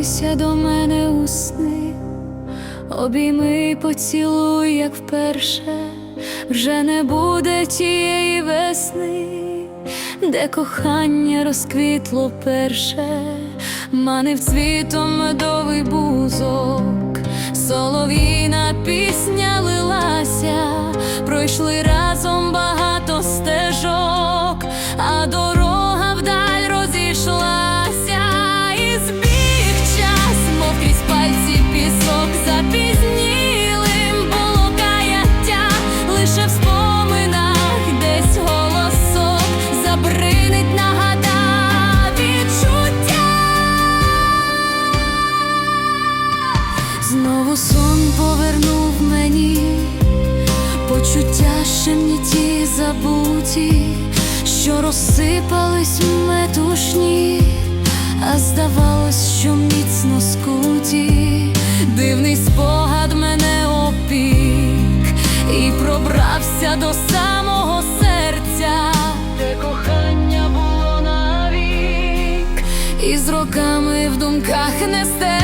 Повернися до мене у сни, обійми, поцілуй, як вперше, вже не буде тієї весни, де кохання розквітло перше, манив цвітом медовий бузок, солов'їна пісня лилася, пройшли Знову сон повернув мені почуття ще ті забуті, що розсипались метушні, а здавалось, що міцно скуті, пробрався до самого серця, де кохання було навік, і з роками в думках не сте.